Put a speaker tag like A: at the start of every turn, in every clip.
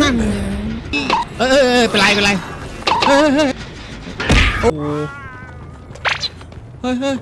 A: นั่นเออเออเออเป็นไรเป็นไรเฮ้เฮ้ยเฮ้ยโอ้โหเฮ้ยเฮ้ย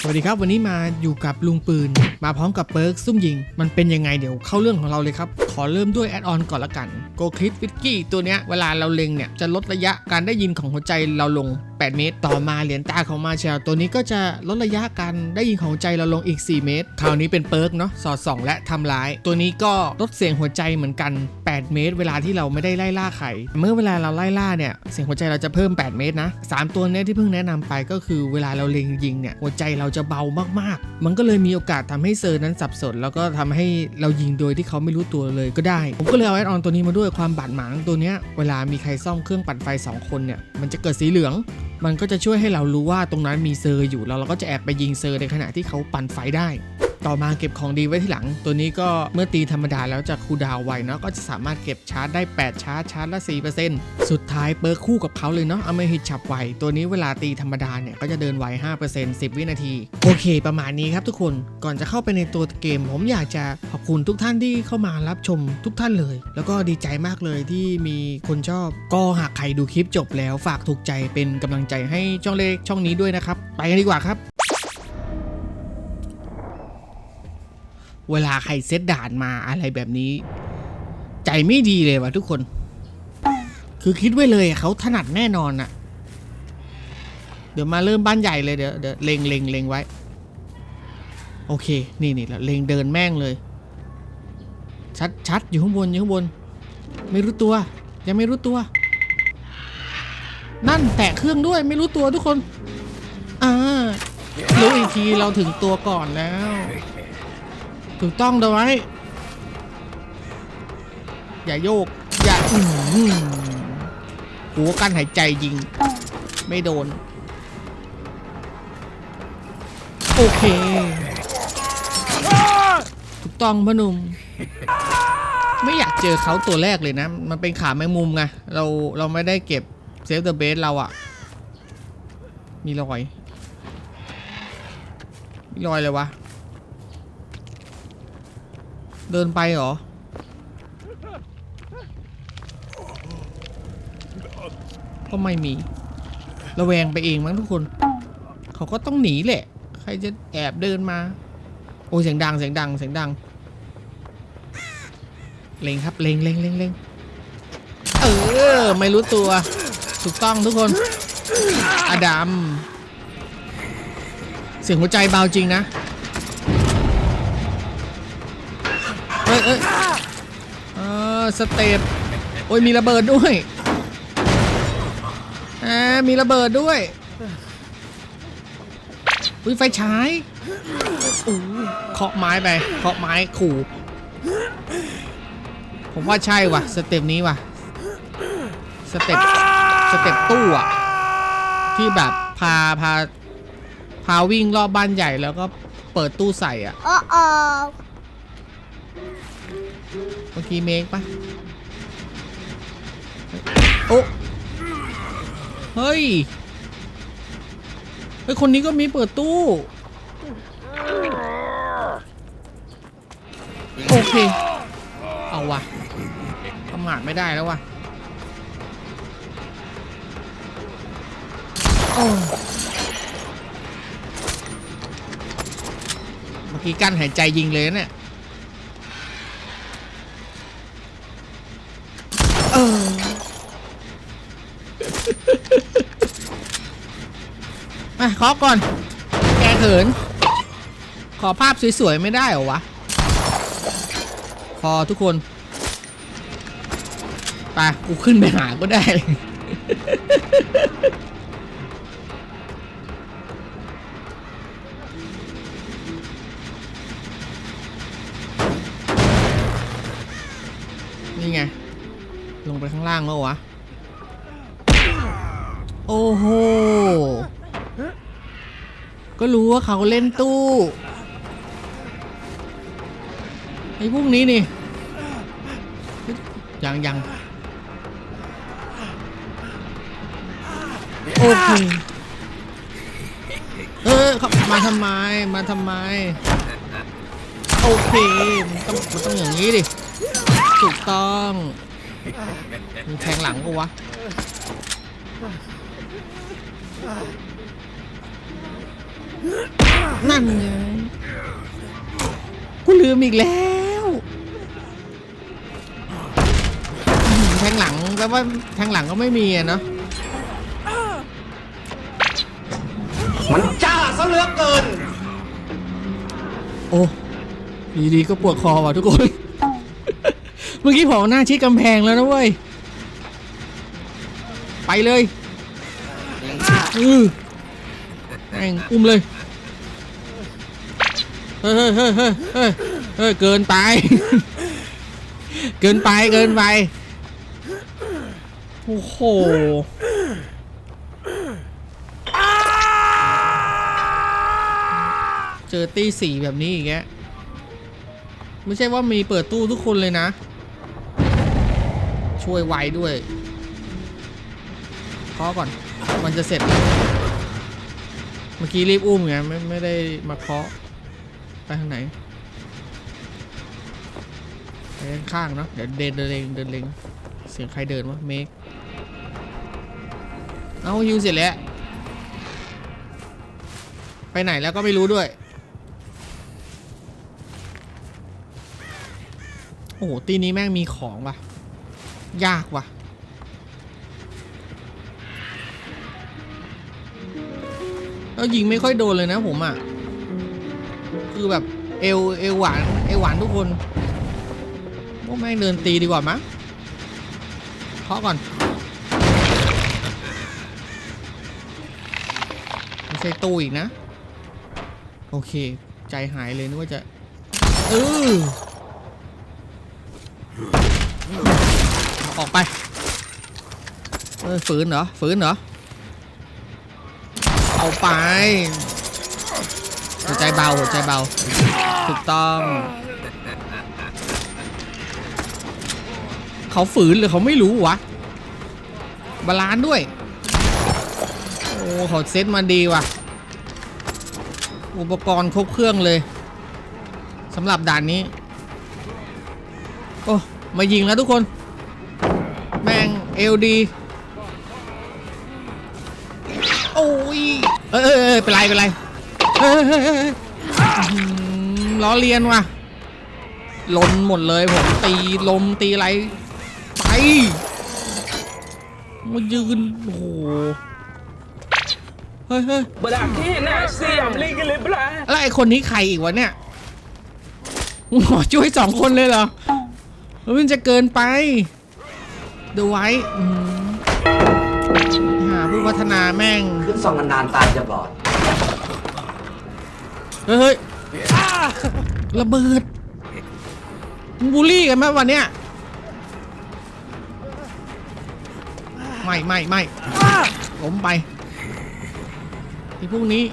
A: สวัสดีครับวันนี้มาอยู่กับลุงปืน มาพร้อมกับเปิร์กซุ่มยิง มันเป็นยังไงเดี๋ยวเข้าเรื่องของเราเลยครับขอเริ่มด้วยแอดออนก่อนละกันโกคลิ f ฟิ k กี้ตัวเนี้ยเวลาเราเล็งเนี่ยจะลดระยะการได้ยินของหัวใจเราลง 8 เมตร ต่อมาเหรียญตาของมาเชลตัวนี้ก็จะลดระยะการได้ยินของหัวใจเราลงอีก 4 เมตร คราวนี้เป็นเปิร์กเนาะสอดส่อง และทำร้าย ตัวนี้ก็ลดเสียงหัวใจเหมือนกัน 8 เมตร เวลาที่เราไม่ได้ไล่ล่าใครเมื่อเวลาเราไล่ล่าเนี่ยเสียงหัวใจเราจะเพิ่ม 8 เมตรนะสามตัวเนี้ยที่เพิ่งแนะนำไปก็คือเวลาเราเล็งยิงเนี่ยหัวใจเราจะเบามากๆ มันก็เลยมีโอกาสทำให้เซอร์นั้นสับสน แล้วก็ทำให้เรายิงโดยที่เขาไม่รู้ตัวเลยก็ได้ ผมก็เลยเอาแอดออนตัวนี้มาด้วยความบาดหมางตัวเนี้ยเวลามีใครซ่อมเครื่องปั่นไฟ 2 คนเนี่ยมันจะเกิดสีเหลือง มันก็จะช่วยให้เรารู้ว่าตรงนั้นมีเซอร์อยู่แล้วเราก็จะแอบไปยิงเซอร์ในขณะที่เขาปั่นไฟได้ ต่อมาเก็บของดีไว้ที่หลัง ตัวนี้ก็เมื่อตีธรรมดาแล้วจะคูดาวไวเนาะก็จะสามารถเก็บชาร์จได้ 8 ชาร์จชาร์จละ 4%สุดท้ายเปิร์คู่กับเขาเลยเนาะเอามาฮิตฉับไวตัวนี้เวลาตีธรรมดาเนี่ยก็จะเดินไว 5% 10 วินาที โอเค ประมาณนี้ครับทุกคนก่อนจะเข้าไปในตัวเกม ผมอยากจะขอบคุณทุกท่านที่เข้ามารับชมทุกท่านเลย แล้วก็ดีใจมากเลยที่มีคนชอบ ก็หากใครดูคลิปจบแล้วฝากถูกใจเป็นกำลังใจให้ช่องเล็กช่องนี้ด้วยนะครับ ไปกันดีกว่าครับ เวลาใครเซตด่านมาอะไรแบบนี้ ใจไม่ดีเลยว่ะทุกคน คือคิดไว้เลยเขาถนัดแน่นอนอะเดี๋ยวมาเริ่มบ้านใหญ่เลยเดี๋ยวเดี๋ยวเลงเลงเลงไว้ โอเค นี่นี่แล้วเลงเดินแม่งเลย ชัดชัดอยู่ข้างบนอยู่ข้างบน ไม่รู้ตัว ยังไม่รู้ตัว นั่นแตะเครื่องด้วยไม่รู้ตัวทุกคน อ่ารู้อีกทีเราถึงตัวก่อนแล้ว ถูกต้องเดไว้ อย่าโยก อย่าอือหือหัวกั้นหายใจยิง ไม่โดน โอเค ถูกต้องพนุ่มไม่อยากเจอเขาตัวแรกเลยนะ มันเป็นขาแมงมุมไง เราเราไม่ได้เก็บเซฟเดอะเบสเราอะมีรอย มีรอยเลยวะ เดินไปเหรอ ก็ไม่มี ระแวงไปเองมั้งทุกคน เขาก็ต้องหนีแหละ ใครจะแอบเดินมา โอ้ยเสียงดังเสียงดังเสียงดัง เล็งครับ เล็งเล็งเล็งเล็งเออ ไม่รู้ตัว ถูกต้องทุกคน อดัม เสียงหัวใจเบาจริงนะ เอ้ยเอ้ยเออ สเตปโอ้ยมีระเบิดด้วยอ่ามีระเบิดด้วยอุ้ยไฟฉายอู้เคาะไม้ไปเคาะไม้ขู่ผมว่าใช่ว่ะสเต็ปนี้ว่ะสเต็ปสเต็ปตู้อะที่แบบพาพาพาวิ่งรอบบ้านใหญ่แล้วก็เปิดตู้ใส่อะ
B: โอ้โอ
A: เมื่อกี้เมกปะโอ้เฮ้ย เฮ้ย คนนี้ก็มีเปิดตู้ โอเค เอาวะทำงานไม่ได้แล้ววะโอ้เมื่อกี้กั้นหายใจยิงเลยนะเนี่ย เออ มาขอก่อน แกเขิน ขอภาพสวยๆ ไม่ได้เหรอวะ พอทุกคน ไป กูขึ้นไปหาก็ได้เลยนี่ไง ลงไปข้างล่างแล้ววะ โอ้โห ก็รู้ว่าเขาเล่นตู้ ไอ้พวกนี้นี่ยังยังโอเคเออเขามาทำไม มาทำไม โอเคมันต้องมันต้องอย่างนี้ดิ ถูกต้องมึงแทงหลังกูวะ นั่นไงกูลืมอีกแล้วอื้อหือแทงหลังแปลว่าแทงหลังก็ไม่มีอะเนาะ
B: มันจ้าซะเหลือเกิน
A: โอ้ดีดีๆก็ปวดคอว่ะทุกคน เมื่อกี้ผมหน้าชิดกำแพงแล้วนะเว้ย ไปเลย อือแม่งอุ้มเลย เฮ้ยเฮ้ยเฮ้ยเฮ้ยเฮ้ยเฮ้ยเกินไป เกินไปเกินไปโอ้โหเจอตีสี่แบบนี้อีกแกไม่ใช่ว่ามีเปิดตู้ทุกคนเลยนะ ช่วยไวด้วยเคาะก่อน มันจะเสร็จ มื่อกี้รีบอุ้มไงไม่ไม่ได้มาเคาะไปทางไหนไปข้างๆเนาะเดี๋ยวเดินเดินเลงเดินเลงเสียงใครเดินวะเมกเอาฮิวเสร็จแล้ว ไปไหนแล้วก็ไม่รู้ด้วย โอ้โหตีนี้แม่งมีของว่ะ ยากว่ะ แล้วยิงไม่ค่อยโดนเลยนะผมอะ คือแบบเอวเอวหวานเอวหวานทุกคนพวกแม่งเดินตีดีกว่ามั้งเคาะก่อน ไม่ใช่ตู้อีกนะ โอเค ใจหายเลยนึกว่าจะ เออออกไป เออฝืนเหรอฝืนเหรอ ไป หัวใจเบาหัวใจเบา ถูกต้อง เขาฝืนหรือเขาไม่รู้วะ บาลานด้วย โอ้เขาเซตมาดีว่ะ อุปกรณ์ครบเครื่องเลยสำหรับด่านนี้ โอ้ มายิงแล้วทุกคน แม่งเอลดี โอ้ย เออเออเออเป็นไรเป็นไรเฮ้ยเฮ้ยเฮ้ยเฮ้ยอื้อหือล้อเลียนว่ะลนหมดเลยผมตีลมตีอะไรไปมายืนโอ้โหเฮ้ยเฮ้ย
C: Berakhirnya siam lagi belah.
A: แล้วไอคนนี้ใครอีกวะเนี่ยหมอช่วยสองคนเลยเหรอ มันจะเกินไป ดูไว้อืม หาผู้พัฒนาแม่ง
B: ขึ้นซองนานตายจะบอด
A: เฮ้ยเฮ้ยระเบิดมึงบูลลี่กันไหมวันเนี้ยไม่ไม่ไม่ล้มไปไอ้พวกนี้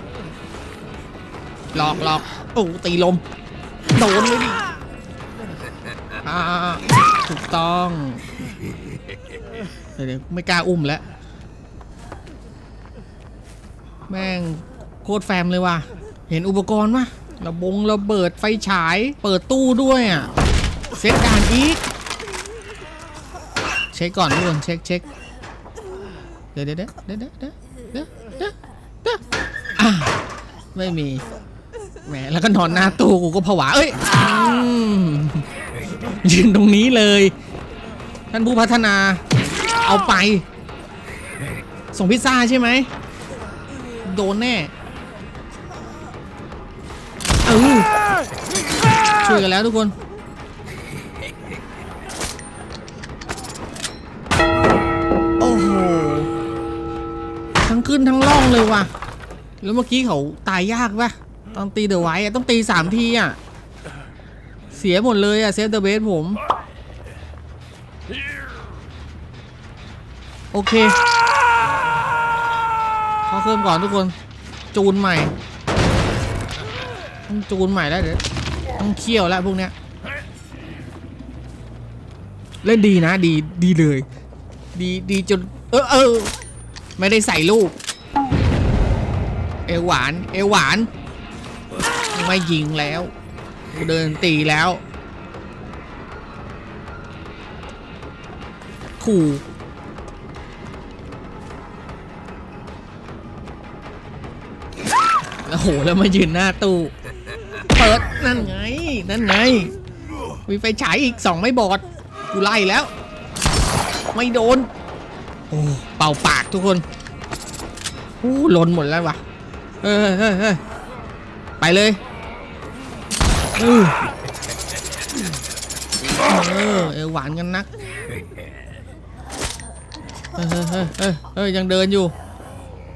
A: หลอกหลอกโอ้ตีลม โดนเลยดิอ่าถูกต้อง เดี๋ยวเดี๋ยวไม่กล้าอุ้มแล้ว แม่งโคตรแฟมเลยว่ะ เห็นอุปกรณ์ปะระบงระเบิดไฟฉาย เปิดตู้ด้วยอะ เซ็ตด่านอีก เช็คก่อนทุกคนเช็คเช็คเดี๋เดี๋ยวเดี๋ยวเดี๋ยวเดี๋ยวเดี๋ยวเดี๋ยวไม่มี แหมแล้วก็นอนหน้าตู้กูก็ผวา เอ้ยยืนตรงนี้เลย ท่านผู้พัฒนา เอาไป ส่งพิซซ่าใช่ไหม โดนแน่เออช่วยกันแล้วทุกคน โอ้โห ทั้งขึ้นทั้งล่องเลยว่ะ แล้วเมื่อกี้เขาตายยากปะตอนตีเดอะไว้อะต้องตีสามทีอะ เสียหมดเลยอะเซฟเดอะเบสผม โอเค ขอเพิ่มก่อนทุกคน จูนใหม่ ต้องจูนใหม่แล้วเดี๋ยวต้องเคี่ยวแล้วพวกเนี้ย เล่นดีนะ ดีดีเลย ดีดีจน เออเออไม่ได้ใส่ลูก เอวหวาน เอวหวาน ไม่ยิงแล้วกูเดินตีแล้ว ขู่ โอ้โหแล้วมายืนหน้าตู้เปิดนั่นไงนั่นไงมีไฟฉายอีกสองไม่บอดกูไล่แล้ว ไม่โดนโอ้เป่าปากทุกคนโอ้หลนหมดแล้ววะเฮ้ยเฮ้ยเฮ้ยไปเลยเออเออหวานกันนักเฮ้ยเฮ้ยเฮ้ยเฮ้ยยังเดินอยู่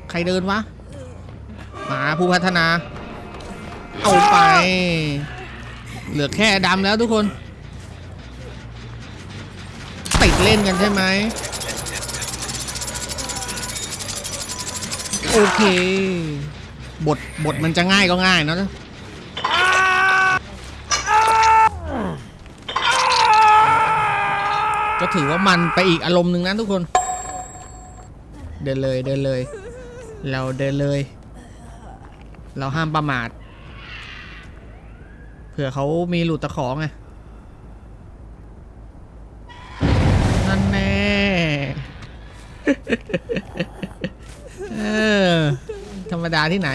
A: ใครเดินวะ ผู้พัฒนา เอาไป เหลือแค่ดำแล้วทุกคน ติดเล่นกันใช่ไหมโอเค บท บทมันจะง่ายก็ง่ายเนอะก็ถือว่ามันไปอีกอารมณ์หนึ่งนะทุกคน เดินเลยเดินเลย เราเดินเลย เราห้ามประมาทเผื่อเขามีหลุดตะของไงนั่นแน่เออธรรมดาที่ไหน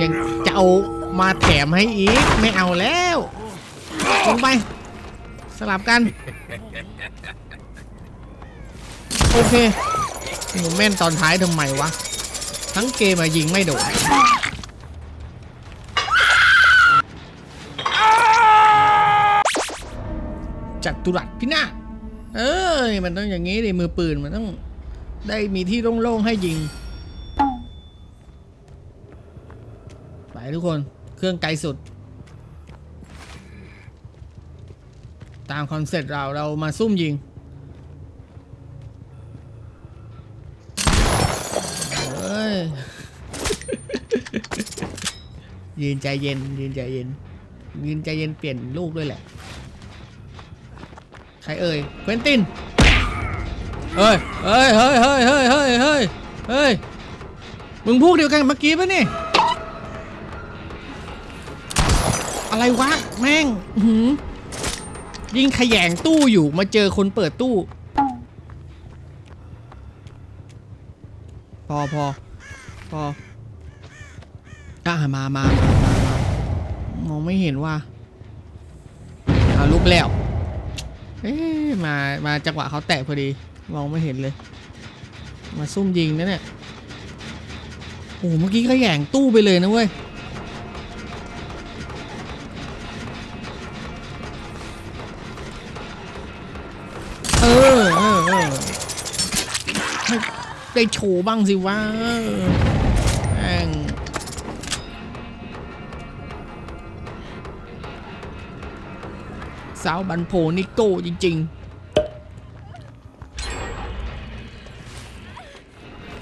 A: ยังจะเอามาแถมให้อีก ไม่เอาแล้วลงไป สลับกัน โอเคหนูแม่นตอนท้ายทำไมวะ ทั้งเกมมายิงไม่โดนจัตุรัสพินาศเออมันต้องอย่างงี้ดิมือปืนมันต้องได้มีที่โล่งๆให้ยิง ไปทุกคนเครื่องไกลสุด ตามคอนเซ็ปต์เราเรามาซุ่มยิง เฮ้ ย ยืนใจเย็น ยืนใจเย็น ยืนใจเย็นเปลี่ยนลูกด้วยแหละ ใครเอ่ยเควินติน เฮ้ย เฮ้ย เฮ้ย เฮ้ย เฮ้ย เฮ้ย เฮ้ย เฮ้ย มึงพวกเดียวกันเมื่อกี้ปะนี่ อะไรวะ แม่งหือยิงขยงตู้อยู่มาเจอคนเปิดตู้ พอพอ พออะมามามามามองไม่เห็นว่าเอาลุกแล้วเอ๊ะมา มาจังหวะเขาแตะพอดี มองไม่เห็นเลย มาซุ่มยิงนะเนี่ย โอ้โหเมื่อกี้ก็แย่งตู้ไปเลยนะเว้ยเออเออเออได้โชว์บ้างสิวะ สาวบันโพนิโก้จริง ๆ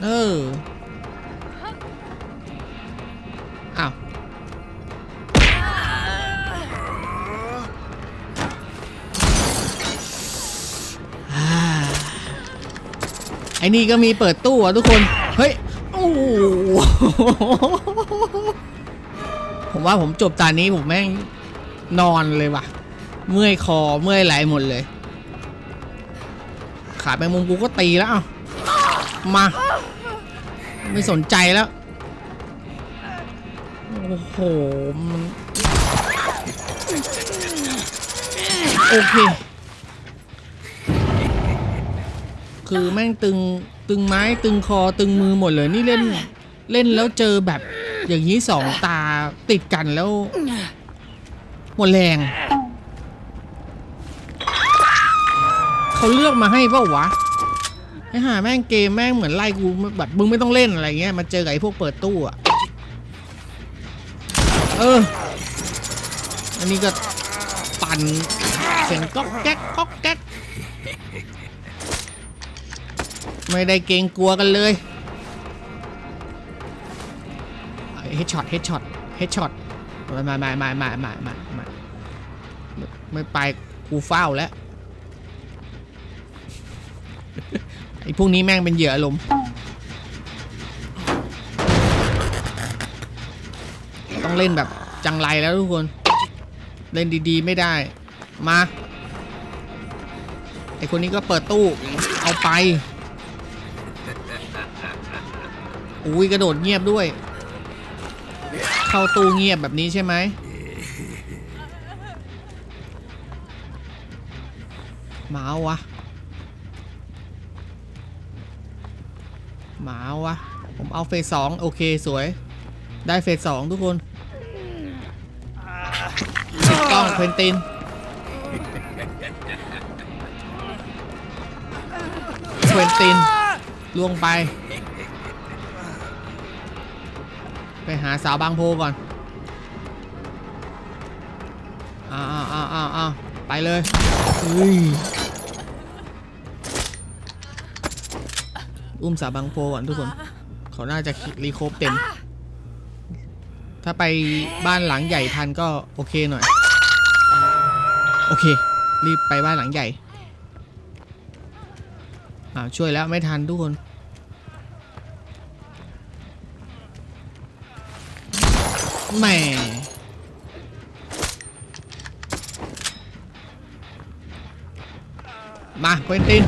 A: เอออ้าวอ่าไอ้นี่ก็มีเปิดตู้อะทุกคน เฮ้ย โอ้โหผมว่าผมจบตานี้ผมแม่งนอนเลยว่ะ เมื่อยคอเมื่อยไหลหมดเลย ขาไปมุมกูก็ตีแล้วเอามา ไม่สนใจแล้ว โอ้โหโอเค คือแม่งตึงตึงไม้ตึงคอตึงมือหมดเลยนี่เล่นเล่นแล้วเจอแบบอย่างนี้สองตาติดกันแล้ว หมดแรง เขาเลือกมาให้เปล่าวะไอ้ห่าแม่งเกมแม่งเหมือนไล่กูแบบมึงไม่ต้องเล่นอะไรเงี้ยมาเจอไอ้พวกเปิดตู้อะเออ อันนี้ก็ปั่นเสียงก๊อกแก๊กก๊อกแก๊กไม่ได้เกรงกลัวกันเลยเฮดช็อตเฮดช็อตเฮดช็อตมามามามามามามาไม่ไปกูเฝ้าแล้ว ไอ้พวกนี้แม่งเป็นเหยื่ออารมณ์ต้องเล่นแบบจังไรแล้วทุกคน เล่นดีๆไม่ได้ มาไอ้คนนี้ก็เปิดตู้เอาไปอุ้ยกระโดดเงียบด้วย เข้าตู้เงียบแบบนี้ใช่ไหมมาวะ หมาวะ ผม เอาเฟสสองโอเคสวย ได้เฟสสองทุกคนถูกต้องเควินตินเควินตินล่วงไป ไปหาสาวบางโพก่อนอ้าวอ้าวอ้าวอ้าวอ้าวไปเลยอุ้ยอุ้มสาวบางโพก่อนทุกคน เขาน่าจะรีโคบเต็ม ถ้าไปบ้านหลังใหญ่ทันก็โอเคหน่อย โอเค รีบไปบ้านหลังใหญ่อ่าวช่วยแล้วไม่ทันทุกคนแหม่มาเควินติน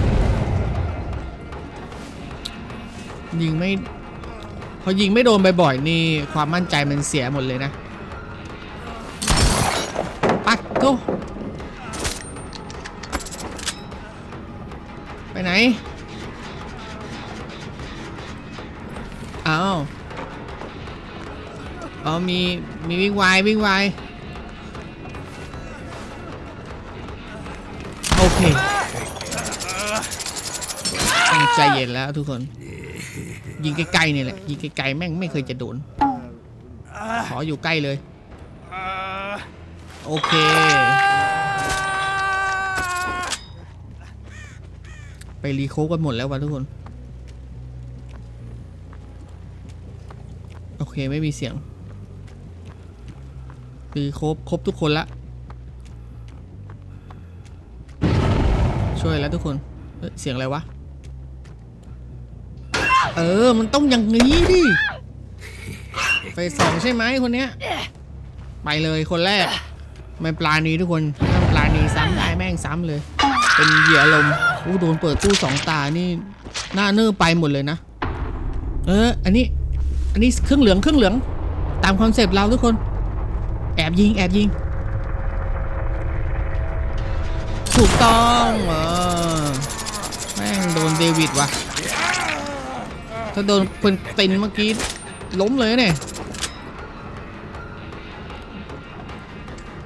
A: ยิงไม่ พอยิงไม่โดนบ่อยๆนี่ความมั่นใจมันเสียหมดเลยนะ ปัดโกไปไหน อ้าวอ๋อมีมีวิ่งไวายวิ่งไวายโอเค ใจเย็นแล้วทุกคน ยิงใกลๆนี่แหละยิงไกลๆแม่งไม่เคยจะโดน ขออยู่ใกล้เลย โอเค ไปรีโคกันหมดแล้ววะทุกคน โอเคไม่มีเสียงรีโคฟครบทุกคนละ ช่วยแล้วทุกคนเเสียงอะไรวะ เออ มันต้องอย่างนี้ดิไปสองใช่ไหมคนเนี้ย ไปเลยคนแรก ไม่ปลานี้ทุกคนถ้าปลานี้ซ้ำได้แม่งซ้ำเลย เป็นเหยื่อลมอู้โดนเปิดตู้สองตานี่หน้าเนื้อไปหมดเลยนะ เออ อันนี้ อันนี้เครื่องเหลืองเครื่องเหลือง ตามคอนเซปต์เราทุกคน แอบยิง แอบยิง ถูกต้องเออแม่งโดนเดวิดว่ะ ถ้าโดนคนตินเมื่อกี้ล้มเลยเนี่ย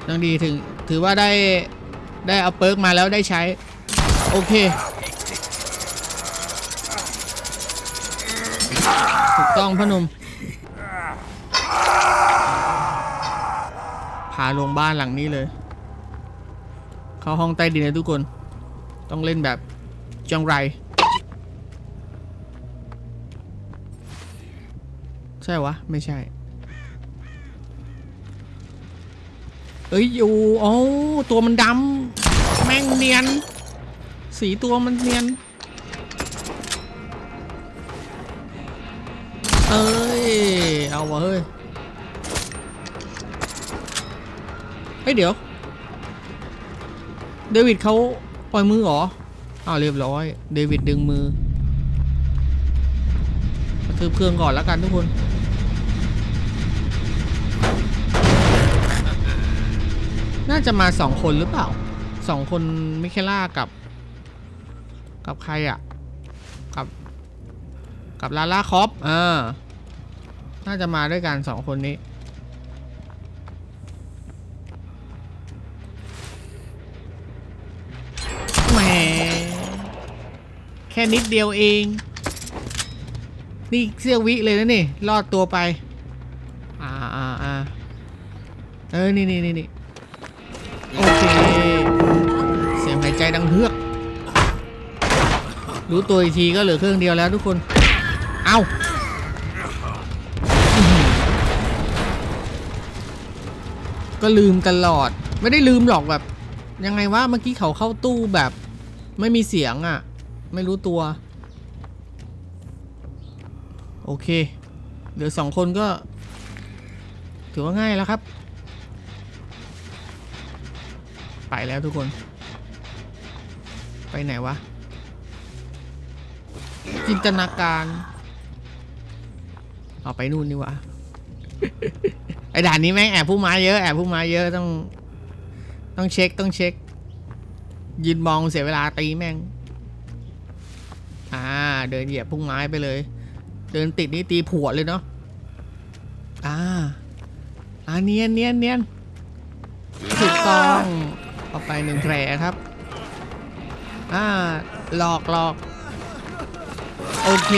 A: ยังดีถึงถือว่าได้ได้เอาเปิร์กมาแล้วได้ใช้ โอเคถูกต้องพอหนมพาลงบ้านหลังนี้เลย เข้าห้องใต้ดินเลยทุกคน ต้องเล่นแบบจังไร ช่วะ ไม่ใช่ เอ้ยอยู่โอ้ตัวมันดำแม่งเนียน สีตัวมันเนียน เอ้ย เอาวะเฮ้ยเฮ้ยเดี๋ยว เดวิดเขาปล่อยมือเหรออ้าวเรียบร้อย เดวิดดึงมือกระทืบเครื่องก่อนแล้วกันทุกคน น่าจะมาสองคนหรือเปล่าสองคนมิเคล่ากับ กับใครอะ่ะ กับ กับลาล่าคอปอ่าน่าจะมาด้วยกันสองคนนี้ แหม แค่นิดเดียวเอง นี่เสี้ยววิเลยนะนี่ รอดตัวไป อ่าอ่าอ่าเออ นี่นี่นี่นี่ โอเค เสียงหายใจดังเฮือก รู้ตัวอีกทีก็เหลือเครื่องเดียวแล้วทุกคน เอาอื้อหือก็ลืมตลอด ไม่ได้ลืมหรอกแบบ ยังไงวะเมื่อกี้เขาเข้าตู้แบบ ไม่มีเสียงอะ่ะ ไม่รู้ตัว โอเค เหลือสองคนก็ ถือว่าง่ายแล้วครับ ไปแล้วทุกคน ไปไหนวะ จินตนาการ เอาไปนู่นนี่วะไอด่านนี้แม่งแอบผู้ไม้เยอะแอบผู้ไม้เยอะต้อง ต้องเช็คต้องเช็ค ยืนมองเสียเวลาตีแม่ง อ่า เดินเหยียบพุ่งไม้ไปเลย เดินติดนี่ตีผัวเลยเนาะอ่าอ่าเนียนเนียนเนียนถูกต้อง เอาไปหนึ่งแผลครับ อ่า หลอกหลอกโอเค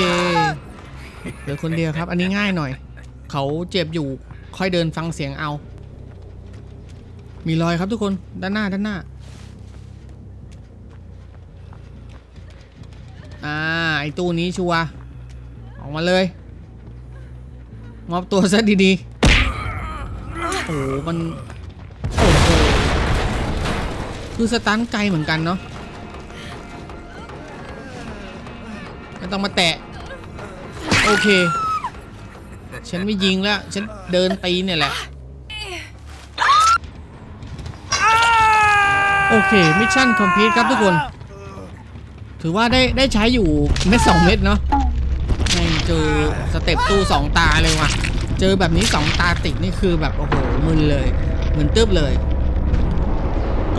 A: เหลือคนเดียวครับ อันนี้ง่ายหน่อย เขาเจ็บอยู่ค่อยเดินฟังเสียงเอา มีรอยครับทุกคนด้านหน้าด้านหน้า อ่า ไอตู้นี้ชัวออกมาเลย มอบตัวซะดีๆโอ้โหมัน คือสตันไกลเหมือนกันเนาะไม่ต้องมาแตะ โอเค ฉันไม่ยิงแล้ว ฉันเดินตีเนี่ยแหละ โอเค มิชชั่นคอมพลีทครับทุกคน ถือว่าได้ได้ใช้อยู่เม็ดสองเม็ดเนาะแม่งเจอสเต็ปตู้สองตาเลยว่ะ เจอแบบนี้สองตาติดนี่คือแบบ โอ้โห มึนเลย มึนตึ๊บเลย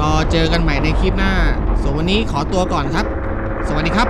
A: ก็เจอกันใหม่ในคลิปหน้าส่วนวันนี้ขอตัวก่อนครับ สวัสดีครับ